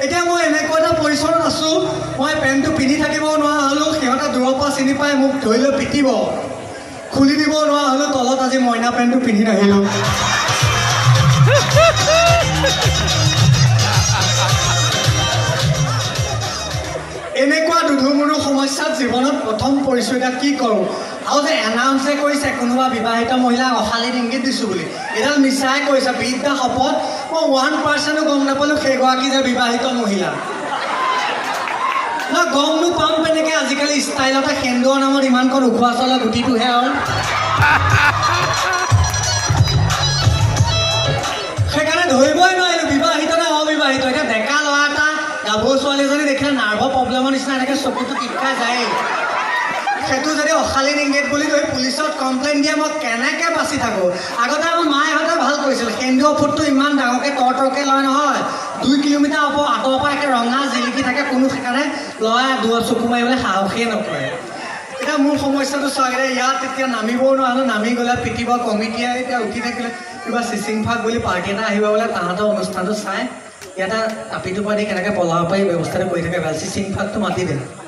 এতিয়া মই এনেকুৱা এটা পৰিচয়ত আছোঁ মই পেণ্টটো পিন্ধি থাকিব নোৱাৰা হ'লোঁ সিহঁতে দূৰৰ পৰা চিনি পাই মোক ধৰি লৈ পিটিব। খুলি দিব নোৱাৰা হ'লোঁ তলত আজি মইনা পেণ্টটো পিন্ধি নাহিলোঁ। এনেকুৱা দুধুমুধু সমস্যাত জীৱনত প্ৰথম পৰিচয় এতিয়া কি কৰোঁ? আৰু যে এনাউন্সে কৰিছে কোনোবা বিবাহিত মহিলাক অশালীন ইংগিত দিছোঁ বুলি। এডাল মিছাই কৰিছে বিদ্যা শপত? মই ওৱান পাৰ্চেণ্টো গম নাপালোঁ, সেইগৰাকী যে বিবাহিত মহিলা। ন গমনো পাম কেনেকৈ আজিকালি ষ্টাইলতে সেন্দুৰৰ নামত ইমানকণ উখোৱা চলা গুটিটোহে আৰু। সেইকাৰণে ধৰিবই নোৱাৰিলোঁ, বিবাহিত নে অবিবাহিত। এতিয়া ডেকা ল'ৰা এটা গাভৰু ছোৱালী এজনী দেখিলে নাৰ্ভৰ প্ৰব্লেমৰ নিচিনা এনেকৈ চকুটো টিপ খাই যায়েই। সেইটো যদি অশালীন ইংগিত বুলি কৈ পুলিচত কমপ্লেইন দিয়ে, মই কেনেকৈ বাচি থাকোঁ? আগতে আমাৰ মায়েহঁতে ভালো কৰিছিল। সেন্দুৰৰ ফুটটো ইমান ডাঙৰকৈ তৰ লয় নহয়। দুই কিলোমিটাৰ ওপৰ আঁতৰৰ পৰা একে ৰঙা জিলিকি থাকে, কোনো সেইকাৰণে ল'ৰাই দূৰত চকু মাৰিবলৈ সাহসেই নকৰে। এতিয়া মোৰ সমস্যাটো এতিয়া ইয়াত এতিয়া নামিবও নোৱাৰো, নামি গ'লে পিটিব, কমিটিয়ে এতিয়া উঠি থাকিলে কিবা চিচিং ফাক বুলি পাৰ্টি এটা আহিব বোলে, তাহাঁতৰ অনুষ্ঠানটো চাই ইয়াতে তাপিটো পাতি কেনেকৈ পলাব পাৰি, ব্যৱস্থাটো কৰি থাকে ভালো চিচিং ফাকটো মাতি দে